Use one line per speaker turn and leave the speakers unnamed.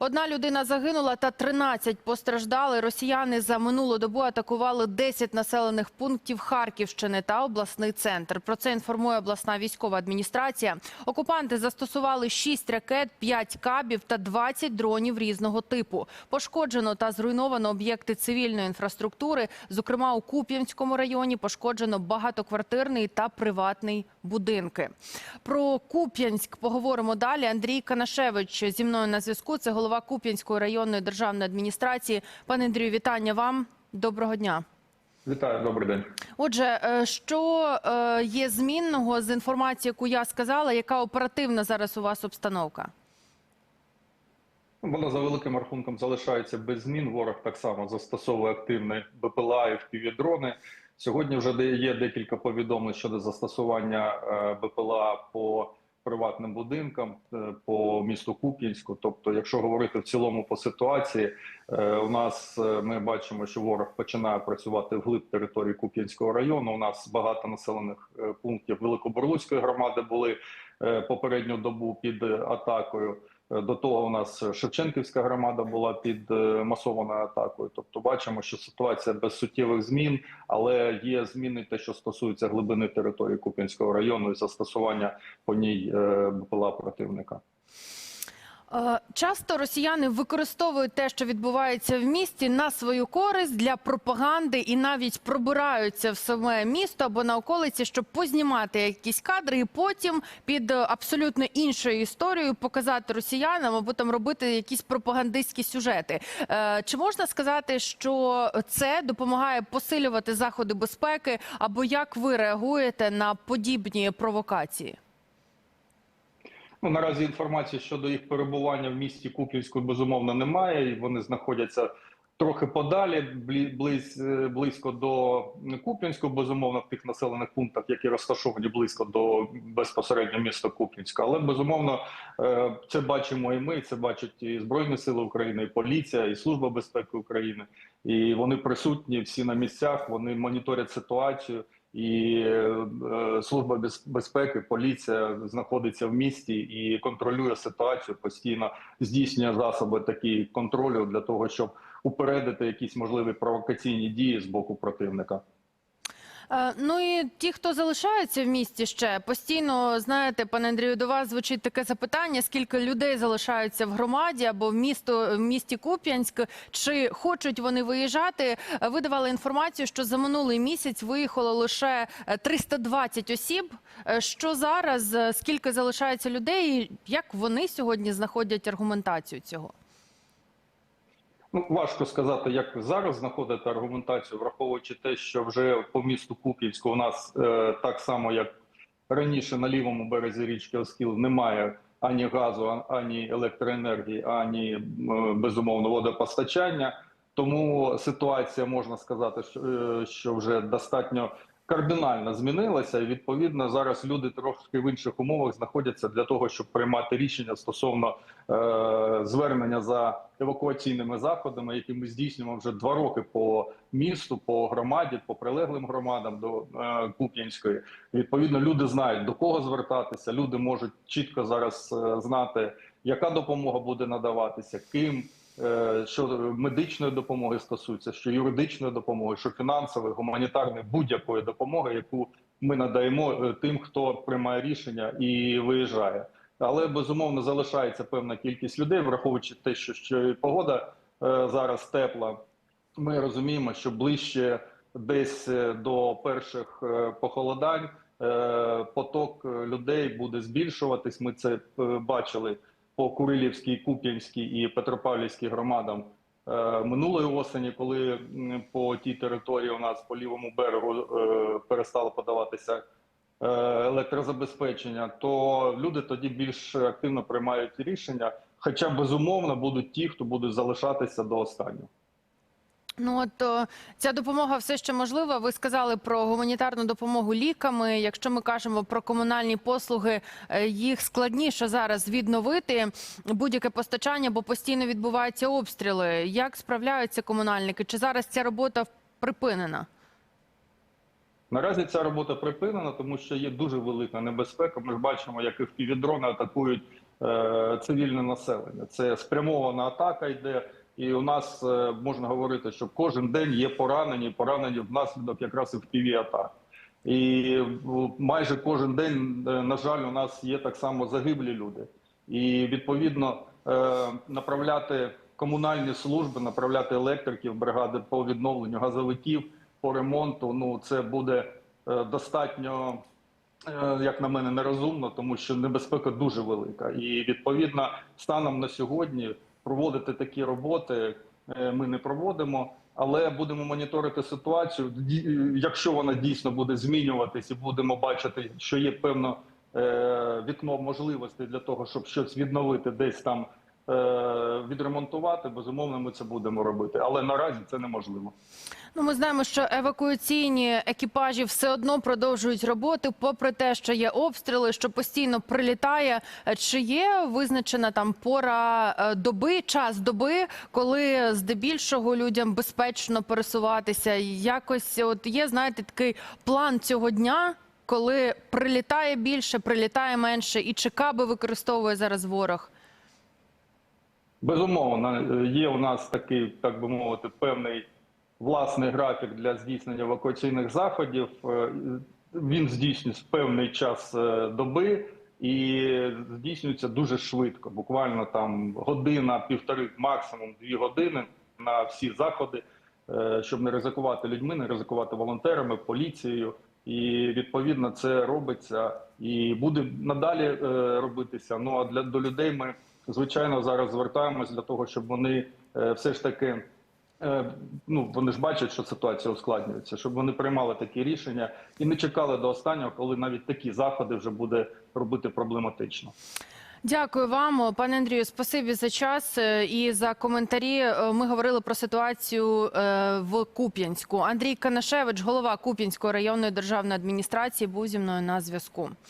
Одна людина загинула та 13 постраждали. Росіяни за минулу добу атакували 10 населених пунктів Харківщини та обласний центр. Про це інформує обласна військова адміністрація. Окупанти застосували 6 ракет, 5 кабів та 20 дронів різного типу. Пошкоджено та зруйновано об'єкти цивільної інфраструктури. Зокрема, у Куп'янському районі пошкоджено багатоквартирний та приватний будинки. Про Куп'янськ поговоримо далі. Андрій Канашевич зі мною на зв'язку. Це голова Куп'янської районної державної адміністрації. Пане Андрію, вітання вам. Доброго дня.
Вітаю, добрий день.
Отже, е, що е, є змінного з інформації, яку я сказала, яка оперативна зараз у вас обстановка?
Вона за великим рахунком залишається без змін. Ворог так само застосовує активні БПЛА і впівдрони. Сьогодні вже є декілька повідомлень щодо застосування е, БПЛА по приватним будинкам е, по місту Куп'янську. Тобто, якщо говорити в цілому по ситуації, е, у нас ми бачимо, що ворог починає працювати вглиб території Куп'янського району. У нас багато населених пунктів Великоборлуцької громади були попередню добу під атакою. Е, До того у нас Шевченківська громада була під е, масованою атакою. Тобто, бачимо, що ситуація без суттєвих змін, але є зміни, те, що стосується глибини території Куп'янського району і застосування по ній е, БПЛА противника.
Е, Часто росіяни використовують те, що відбувається в місті, на свою користь для пропаганди і навіть пробираються в саме місто або на околиці, щоб познімати якісь кадри, і потім під е, абсолютно іншою історією показати росіянам або там робити якісь пропагандистські сюжети. Е, Чи можна сказати, що це допомагає посилювати заходи безпеки, або як ви реагуєте на подібні провокації?
Ну наразі інформації щодо їх перебування в місті Куп'янську безумовно немає. Вони знаходяться трохи подалі, близь, е, близько до Куп'янську, безумовно, в тих населених пунктах, які розташовані близько до безпосередньо міста Куп'янська. Але безумовно е, це бачимо і ми. Це бачать і Збройні Сили України, і поліція, і Служба безпеки України. І вони присутні всі на місцях. Вони моніторять ситуацію. І е, служба безпеки, поліція знаходиться в місті і контролює ситуацію, постійно здійснює засоби такі контролю для того, щоб упередити якісь можливі провокаційні дії з боку противника.
Е, Ну і ті, хто залишаються в місті ще постійно, знаєте, пане Андрію, до вас звучить таке запитання: скільки людей залишаються в громаді або в місто в місті Куп'янськ? Чи хочуть вони виїжджати? Е, Ви давали інформацію, що за минулий місяць виїхало лише е, 320 осіб. Е, Що зараз? Скільки залишається людей? Як вони сьогодні знаходять аргументацію цього?
Ну важко сказати, як зараз знаходити аргументацію, враховуючи те, що вже по місту Куп'янську у нас е, так само як раніше на лівому березі річки Оскіл немає ані газу, ані електроенергії, ані е, безумовно водопостачання. Тому ситуація можна сказати, що, е, що вже достатньо кардинально змінилася, і відповідно зараз люди трошки в інших умовах знаходяться для того, щоб приймати рішення стосовно е, звернення за евакуаційними заходами, які ми здійснюємо вже два роки по місту, по громаді, по прилеглим громадам до е, Куп'янської. Відповідно, люди знають до кого звертатися. Люди можуть чітко зараз е, знати, яка допомога буде надаватися, ким. Е, Що медичної допомоги стосується, що юридичної допомоги, що фінансової, гуманітарної будь-якої допомоги, яку ми надаємо е, тим, хто приймає рішення і виїжджає. Але безумовно залишається певна кількість людей, враховуючи те, що, що погода е, зараз тепла. Ми розуміємо, що ближче десь до перших похолодань поток людей буде збільшуватись. Ми це бачили по Курилівській, Куп'янській і Петропавлівській громадам е, минулої осені, коли по тій території у нас по лівому берегу е, перестало подаватися е, електрозабезпечення, то люди тоді більш активно приймають рішення. Хоча безумовно будуть ті, хто будуть залишатися до останнього.
Ну от ця допомога все ще можлива. Ви сказали про гуманітарну допомогу ліками. Якщо ми кажемо про комунальні послуги, е, їх складніше зараз відновити будь-яке постачання, бо постійно відбуваються обстріли. Як справляються комунальники? Чи зараз ця робота припинена?
Наразі ця робота припинена, тому що є дуже велика небезпека. Ми ж бачимо, як і впівдрони атакують е, цивільне населення. Це спрямована атака йде. І у нас е, можна говорити, що кожен день є поранені, поранені внаслідок якраз в атак. І майже кожен день, е, на жаль, у нас є так само загиблі люди. І відповідно е, направляти комунальні служби, направляти електриків, бригади по відновленню газовиків, по ремонту. Ну це буде достатньо, як на мене, нерозумно, тому що небезпека дуже велика. І відповідно, станом на сьогодні проводити такі роботи е, ми не проводимо. Але будемо моніторити ситуацію. Якщо вона дійсно буде змінюватись, і будемо бачити, що є певно е, вікно можливостей для того, щоб щось відновити, десь там відремонтувати. Безумовно, ми це будемо робити. Але наразі це неможливо.
Ну, ми знаємо, що евакуаційні екіпажі все одно продовжують роботи, попри те, що є обстріли, що постійно прилітає. Е, Чи є визначена там пора е, доби, час доби, коли здебільшого людям безпечно пересуватися? Якось от є, знаєте, такий план цього дня, коли прилітає більше, прилітає менше, і чи каби використовує зараз ворог?
Безумовно, е, є у нас такий, так би мовити, певний власний графік для здійснення евакуаційних заходів. Е, Він здійснюється певний час е, доби і здійснюється дуже швидко. Буквально там година, півтори, максимум дві години на всі заходи, щоб не ризикувати людьми, не ризикувати волонтерами, поліцією. І відповідно це робиться і буде надалі робитися. Ну а для до людей ми звичайно зараз звертаємось для того, щоб вони е, все ж таки. е, Ну, вони ж бачать, що ситуація ускладнюється, щоб вони приймали такі рішення і не чекали до останнього, коли навіть такі заходи вже буде робити проблематично.
Дякую вам, пане Андрію. Спасибі за час е, і за коментарі. Ми говорили про ситуацію в Куп'янську. Андрій Канашевич, голова Куп'янської районної державної адміністрації, був зі мною на зв'язку.